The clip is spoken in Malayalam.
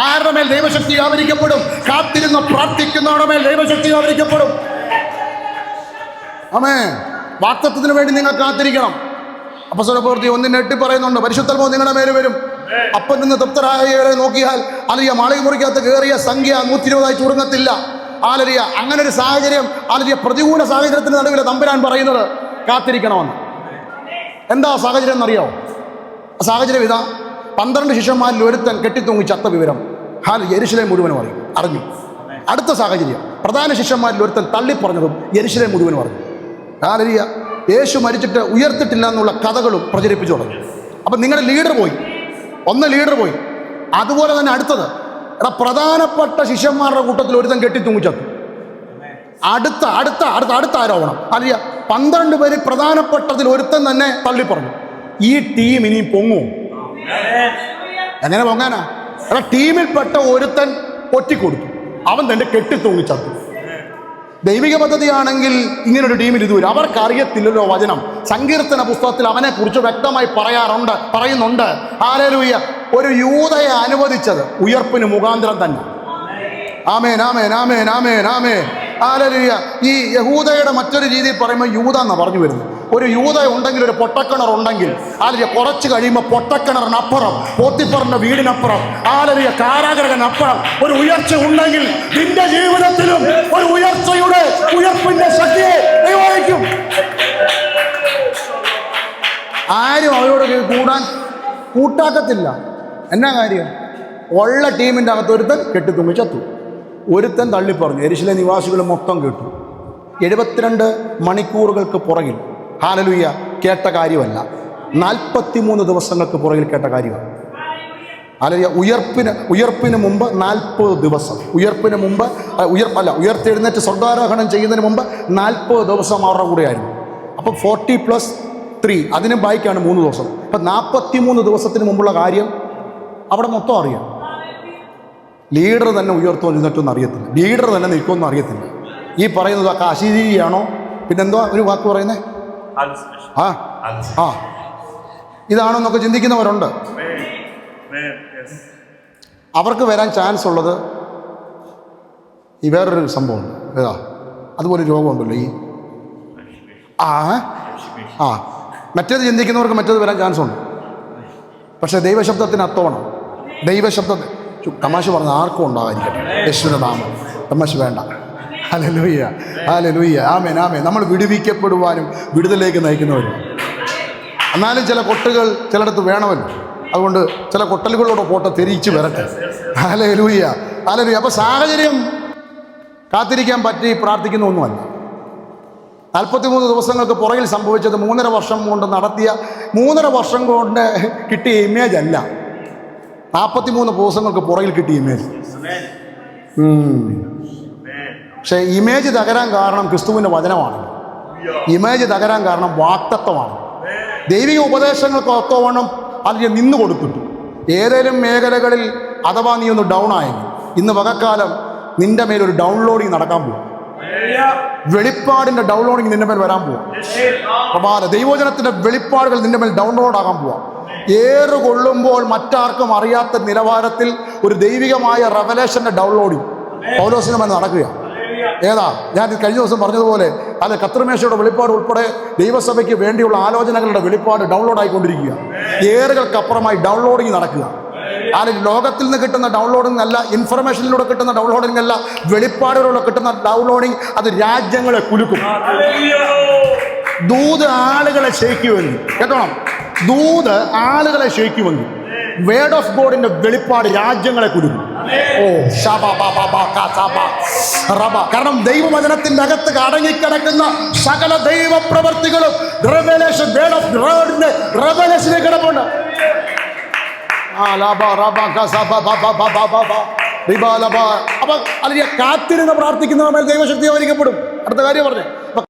ആരുടെ മേൽ ദൈവശക്തി ആവരിക്കപ്പെടും കാത്തിരുന്ന് പ്രാർത്ഥിക്കുന്നവരുടെ മേൽ ദൈവശക്തി ആവരിക്കപ്പെടും അമേ വാക്തത്വത്തിന് വേണ്ടി നിങ്ങൾ കാത്തിരിക്കണം. അപ്പസ്വരപ്രവൃത്തി ഒന്നിനെ എട്ടി പറയുന്നുണ്ട് പരിശുദ്ധമോ നിങ്ങളുടെ മേലെ വരും. അപ്പം നിന്ന് തൃപ്തരായവരെ നോക്കിയാൽ അലിയ മാളിക മുറിക്കകത്ത് കയറിയ സംഖ്യ നൂറ്റി ഇരുപതായി ചുരുങ്ങത്തില്ല. ആലരിയ അങ്ങനെ ഒരു സാഹചര്യം ആലരിയ പ്രതികൂല സാഹചര്യത്തിന് നടുവിൽ തമ്പുരാൻ പറയുന്നത്. കാത്തിരിക്കണമെന്ന്. എന്താ സാഹചര്യം എന്നറിയോ? സാഹചര്യം ഇതാ. പന്ത്രണ്ട് ശിഷ്യന്മാരിൽ ഒരുത്തൻ കെട്ടിത്തൂങ്ങി ചത്ത വിവരം ഹാൽ യരിശിലെ മുഴുവനും അറിയും. അറിഞ്ഞു. അടുത്ത സാഹചര്യം. പ്രധാന ശിഷ്യന്മാരിൽ ഒരുത്തൻ തള്ളിപ്പറഞ്ഞതും യരിശിലെ മുഴുവനും അറിഞ്ഞു. ഹാലരിയ യേശു മരിച്ചിട്ട് ഉയർത്തിട്ടില്ല എന്നുള്ള കഥകളും പ്രചരിപ്പിച്ചു തുടങ്ങി. അപ്പം നിങ്ങളുടെ ലീഡർ പോയി. ഒന്ന് ലീഡർ പോയി. അതുപോലെ തന്നെ അടുത്തത്. എടാ പ്രധാനപ്പെട്ട ശിഷ്യന്മാരുടെ കൂട്ടത്തിൽ ഒരുത്തൻ കെട്ടിത്തൂങ്ങി ചത്തു. അടുത്ത അടുത്ത അടുത്ത അടുത്ത ആരോപണം അറിയ പന്ത്രണ്ട് പേര് പ്രധാനപ്പെട്ടതിൽ ഒരുത്തൻ തന്നെ തള്ളിപ്പറഞ്ഞു. ഈ ടീം ഇനി പൊങ്ങും എങ്ങനെ പൊങ്ങാനാ? എടാ ടീമിൽപ്പെട്ട ഒരുത്തൻ ഒറ്റിക്കൊടുത്തു. അവൻ തന്റെ കെട്ടി ചത്തു. ദൈവിക പദ്ധതിയാണെങ്കിൽ ഇങ്ങനൊരു ടീമിൽ ഇതുവരും. അവർക്ക് അറിയത്തില്ലല്ലോ വചനം. സങ്കീർത്തന പുസ്തകത്തിൽ അവനെ കുറിച്ച് വ്യക്തമായി പറയാറുണ്ട് പറയുന്നുണ്ട്. ആരേലൂയ്യ ഒരു യൂതയെ അനുവദിച്ചത് ഉയർപ്പിന് മുഖാന്തരം തന്നെ. ആമേൻ ആമേൻ ആമേൻ ആമേൻ ആമേൻ. ആലലിയ ഈ യഹൂദയുടെ മറ്റൊരു രീതിയിൽ പറയുമ്പോൾ യൂത എന്നാ പറഞ്ഞു വരുന്നത്? ഒരു യൂത ഉണ്ടെങ്കിൽ ഒരു പൊട്ടക്കിണർ ഉണ്ടെങ്കിൽ ആലരിയ കുറച്ച് കഴിയുമ്പോൾ പൊട്ടക്കിണറിനപ്പുറം പോത്തിപ്പറിന്റെ വീടിനപ്പുറം ആലരിയ കാരാഗ്രഹനപ്പുറം ഒരു ഉയർച്ച ഉണ്ടെങ്കിൽ നിന്റെ ജീവിതത്തിലും ഒരു ഉയർച്ചയുടെ ഉയർപ്പിന്റെ ശക്തിയെ നിയോഗിക്കും ആരും അവരോട് കൂടാൻ കൂട്ടാക്കത്തില്ല. എന്നാ കാര്യം? ഉള്ള ടീമിന്റെ അകത്ത് ഒരുത്തൻ കെട്ടിത്തുമ്പി ചത്തു. ഒരുത്തൻ തള്ളിപ്പറഞ്ഞു. എരിശിലെ നിവാസികൾ മൊത്തം കേട്ടു. എഴുപത്തിരണ്ട് മണിക്കൂറുകൾക്ക് പുറകിൽ ഹാലലുയ്യ കേട്ട കാര്യമല്ല. നാൽപ്പത്തിമൂന്ന് ദിവസങ്ങൾക്ക് പുറകിൽ കേട്ട കാര്യമാണ്. അല്ലെങ്കിൽ ഉയർപ്പിന് ഉയർപ്പിന് മുമ്പ് നാൽപ്പത് ദിവസം. ഉയർപ്പിന് മുമ്പ് ഉയർ അല്ല ഉയർത്തെഴുന്നേറ്റ് സ്വർഗാരോഹണം ചെയ്യുന്നതിന് മുമ്പ് നാൽപ്പത് ദിവസം അവരുടെ കൂടെയായിരുന്നു. അപ്പം ഫോർട്ടി പ്ലസ് ത്രീ അതിനും ബാക്കിയാണ് മൂന്ന് ദിവസം. അപ്പം നാൽപ്പത്തി മൂന്ന് ദിവസത്തിന് മുമ്പുള്ള കാര്യം അവിടെ മൊത്തം അറിയാം. ലീഡർ തന്നെ ഉയർത്തുമോ നിന്നിട്ടൊന്നും അറിയത്തില്ല. ലീഡർ തന്നെ നിൽക്കുമെന്നും അറിയത്തില്ല. ഈ പറയുന്നത് ഒക്കെ അശീതിയാണോ പിന്നെന്തോ ഒരു വാക്ക് പറയുന്നേ? Hallucination. ആ. ഇതാണെന്നൊക്കെ ചിന്തിക്കുന്നവരുണ്ട്. അവർക്ക് വരാൻ ചാൻസ് ഉള്ളത് ഈ വേറൊരു സംഭവമുണ്ട്. ഏതാ? അതുപോലെ രോഗമുണ്ടല്ലോ ഈ. ആ. ആ. മറ്റേത് ചിന്തിക്കുന്നവർക്ക് മറ്റേത് വരാൻ ചാൻസ് ഉണ്ട്. പക്ഷേ ദൈവശബ്ദത്തിന് അത്തോണം. ദൈവശബ്ദത്തിന് തമാശ പറഞ്ഞ ആർക്കും ഉണ്ടാകാതിരിക്കട്ടെ. യേശുവിന്റെ നാമം. തമാശ വേണ്ട. ഹല്ലേലൂയ ഹല്ലേലൂയ. ആമേൻ ആമേൻ. നമ്മൾ വിടുവിക്കപ്പെടുവാനും വിടുതലേക്ക് നയിക്കുന്നവരും. എന്നാലും ചില കൊട്ടുകൾ ചിലയിടത്ത് വേണമല്ലോ. അതുകൊണ്ട് ചില കൊട്ടലുകളോട് പോട്ടെ തിരിച്ചു വരട്ടെ. ഹല്ലേലൂയ ഹല്ലേലൂയ. അപ്പോൾ സാഹചര്യം കാത്തിരിക്കാൻ പറ്റി പ്രാർത്ഥിക്കുന്ന ഒന്നുമല്ല. നാൽപ്പത്തിമൂന്ന് ദിവസങ്ങൾക്ക് പുറകിൽ സംഭവിച്ചത് മൂന്നര വർഷം കൊണ്ട് നടത്തിയ മൂന്നര വർഷം കൊണ്ട് കിട്ടിയ ഇമേജ് അല്ല. നാൽപ്പത്തിമൂന്ന് ദിവസങ്ങൾക്ക് പുറകിൽ കിട്ടിയ ഇമേജ് പക്ഷേ ഇമേജ് തകരാൻ കാരണം ക്രിസ്തുവിന്റെ വചനമാണ്. ഇമേജ് തകരാൻ കാരണം വാക്തത്വമാണ്. ദൈവിക ഉപദേശങ്ങൾക്ക് ഒത്തവണ്ണം അതിന് നിന്ന് കൊടുത്തിട്ടു. ഏതെങ്കിലും മേഖലകളിൽ അഥവാ നീ ഒന്ന് ഡൗൺ ആയെങ്കിൽ ഇന്ന് വകക്കാലം നിന്റെ മേലൊരു ഡൗൺലോഡിങ് നടക്കാൻ പോകും. വെളിപ്പാടിന്റെ ഡൗൺലോഡിങ് നിന്റെ മേൽ വരാൻ പോകും. പ്രഭാത ദൈവജനത്തിന്റെ വെളിപ്പാടുകൾ നിന്റെ മേൽ ഡൗൺലോഡ് ആകാൻ പോവാം ഏറ് കൊള്ളുമ്പോൾ മറ്റാർക്കും അറിയാത്ത നിലവാരത്തിൽ ഒരു ദൈവികമായ റവലേഷന്റെ ഡൗൺലോഡിങ് പൗലോസിനെ മേൽ നടക്കുക ഏതാ? ഞാൻ കഴിഞ്ഞ ദിവസം പറഞ്ഞതുപോലെ അല്ല കത്രിമേശയുടെ വെളിപ്പാട് ഉൾപ്പെടെ ദൈവസഭയ്ക്ക് വേണ്ടിയുള്ള ആലോചനകളുടെ വെളിപ്പാട് ഡൗൺലോഡ് ആയിക്കൊണ്ടിരിക്കുക. ഏറുകൾക്കപ്പുറമായി ഡൗൺലോഡിങ് നടക്കുക. അല്ലെങ്കിൽ ലോകത്തിൽ നിന്ന് കിട്ടുന്ന ഡൗൺലോഡിംഗ് അല്ല ഇൻഫർമേഷനിലൂടെ കിട്ടുന്ന ഡൗൺലോഡിംഗ് അല്ല വെളിപ്പാടുകളിലൂടെ കിട്ടുന്ന ഡൗൺലോഡിങ് അത് രാജ്യങ്ങളെ കുലുക്കും. ദൂത് ആളുകളെ ക്ഷയിക്കുമെങ്കിൽ കേട്ടോണം? ദൂത് ആളുകളെ ക്ഷയിക്കുമെങ്കിൽ വേർഡ് ഓഫ് ഗോഡിന്റെ വെളിപ്പാട് രാജ്യങ്ങളെ കുലുക്കും. ഓ. കാരണം ദൈവവചനത്തിന്റെ അകത്ത് അടങ്ങിക്കിടക്കുന്ന സകല ദൈവ പ്രവർത്തികളും അല്ലെങ്കിൽ കാത്തിരുന്ന് പ്രാർത്ഥിക്കുന്നവർ ദൈവശക്തി അവരിക്കപ്പെടും അടുത്ത കാര്യം പറഞ്ഞു.